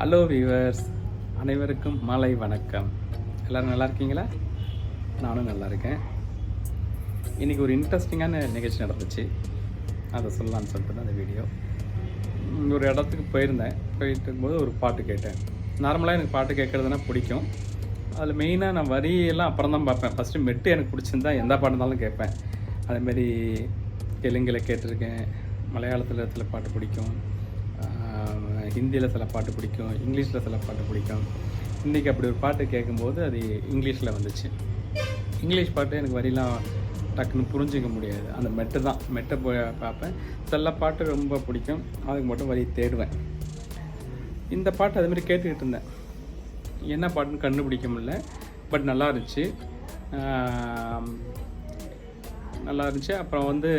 Hello viewers அனைவருக்கும் மாலை வணக்கம். எல்லோரும் நல்லா இருக்கீங்களா? நானும் நல்லா இருக்கேன். இன்றைக்கி ஒரு இன்ட்ரெஸ்டிங்கான நிகழ்ச்சி நடந்துச்சு. அதை சொல்லலாம்னு சொல்லிட்டு தான் அந்த வீடியோ ஒரு இடத்துக்கு போயிருந்தேன். போயிட்டு இருக்கும்போது ஒரு பாட்டு கேட்டேன். நார்மலாக எனக்கு பாட்டு கேட்குறதுனா பிடிக்கும். அதில் மெயினாக நான் வரியெல்லாம் அப்புறம் தான் பார்ப்பேன். ஃபஸ்ட்டு மெட்டு எனக்கு பிடிச்சிருந்தா எந்த பாட்டு இருந்தாலும் கேட்பேன். அதேமாரி தெலுங்கில் கேட்டிருக்கேன். மலையாளத்தில் இடத்துல பாட்டு பிடிக்கும். ஹிந்தியில் சில பாட்டு பிடிக்கும் இங்கிலீஷில் சில பாட்டு பிடிக்கும். இன்றைக்கி அப்படி ஒரு பாட்டு கேட்கும்போது அது இங்கிலீஷில் வந்துச்சு. இங்கிலீஷ் பாட்டு எனக்கு வரிலாம் டக்குன்னு புரிஞ்சிக்க முடியாது. அந்த மெட்டு தான். மெட்டை போய் பார்ப்பேன். சில பாட்டு ரொம்ப பிடிக்கும். அதுக்கு மட்டும் வரி தேடுவேன். இந்த பாட்டு அதுமாரி கேட்டுக்கிட்டு இருந்தேன். என்ன பாட்டுன்னு கண்டுபிடிக்க முடியல. பட் நல்லா இருந்துச்சு. நல்லா இருந்துச்சு. அப்புறம் வந்து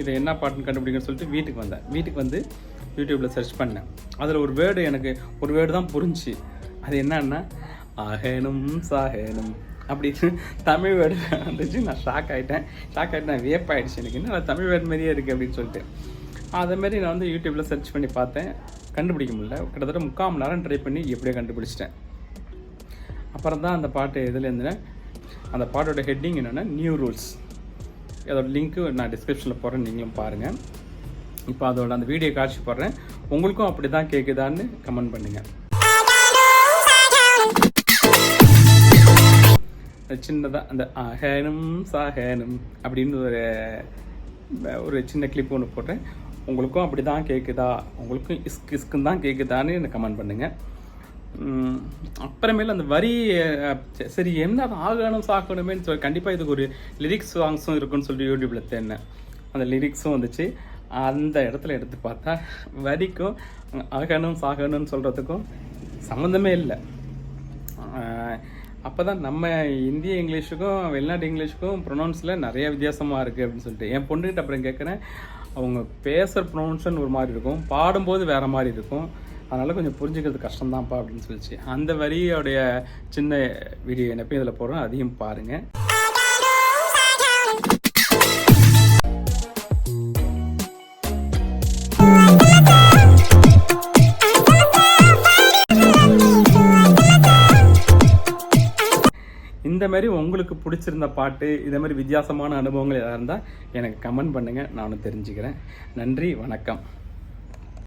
இது என்ன பாட்டுன்னு கண்டுபிடிக்கணும்னு சொல்லிட்டு வீட்டுக்கு வந்தேன். வீட்டுக்கு வந்து யூடியூப்பில் சர்ச் பண்ணேன். அதில் ஒரு வேர்டு எனக்கு ஒரு வேர்டு தான் புரிஞ்சுச்சு. அது என்னன்னா ஆகேனும் சாகேனும் அப்படின்னு தமிழ் வேர்டு வந்துச்சு. நான் ஷாக் ஆகிட்டேன் ஷாக் ஆகிட்டு நான் வியப்பாயிடுச்சு. எனக்கு என்ன தமிழ் வேர்டு மாதிரியே இருக்குது அப்படின்னு சொல்லிட்டு. அதேமாரி நான் வந்து யூடியூப்பில் சர்ச் பண்ணி பார்த்தேன். கண்டுபிடிக்க முடியல. கிட்டத்தட்ட முக்கால் மணி நேரம் ட்ரை பண்ணி எப்படியோ கண்டுபிடிச்சிட்டேன். அப்புறம் தான் அந்த பாட்டு இதில் இருந்தேன் அந்த பாட்டோட ஹெட்டிங் என்னென்னா நியூ ரூல்ஸ் அதோட லிங்க்கு நான் டிஸ்கிரிப்ஷனில் போடுறேன் நீங்களும் பாருங்கள் இப்போ அதோட அந்த வீடியோ காட்சி போடுறேன். உங்களுக்கும் அப்படி தான் கேட்குதான்னு கமெண்ட் பண்ணுங்கள் சின்னதாக அந்த அகனும் சாகனும் அப்படின்னு ஒரு ஒரு சின்ன கிளிப் ஒன்று போட்டேன் உங்களுக்கும் அப்படி தான் கேட்குதா உங்களுக்கும் இஸ்க் இஸ்க்குன்னு தான் கேட்குதான்னு எனக்கு கமெண்ட் பண்ணுங்கள் அப்புறமேல அந்த வரி சரி என்ன ஆகணும் சாக்கணுமேன்னு சொல்லி கண்டிப்பாக இதுக்கு ஒரு லிரிக்ஸ் சாங்ஸும் இருக்குன்னு சொல்லி யூடியூப்பில் தேடினேன் அந்த லிரிக்ஸும் வந்துச்சு. அந்த இடத்துல எடுத்து பார்த்தா வரிக்கும் ஆகணும் சாகணும்னு சொல்கிறதுக்கும் சம்மந்தமே இல்லை. அப்போ தான் நம்ம இந்திய இங்கிலீஷுக்கும் வெளிநாட்டு இங்கிலீஷுக்கும் ப்ரொனவுன்ஸில் நிறைய வித்தியாசமாக இருக்குது அப்படின்னு சொல்லிட்டு என் பொண்ணுகிட்ட அப்புறம் கேட்குறேன் அவங்க பேசுகிற ப்ரொனவுன்ஷன் ஒரு மாதிரி இருக்கும் பாடும்போது வேறு மாதிரி இருக்கும். அதனால் கொஞ்சம் புரிஞ்சுக்கிறது கஷ்டம்தான்ப்பா அப்படின்னு சொல்லிச்சு. அந்த வரியோடைய சின்ன வீடியோ எனக்கு இதில் போடுறோம் அதையும் பாருங்கள் இந்த மாதிரி உங்களுக்கு பிடிச்சிருந்த பாட்டு இதே மாதிரி வித்தியாசமான அனுபவங்கள் எதாக இருந்தால் எனக்கு கமெண்ட் பண்ணுங்கள் நானும் தெரிஞ்சுக்கிறேன். நன்றி வணக்கம்.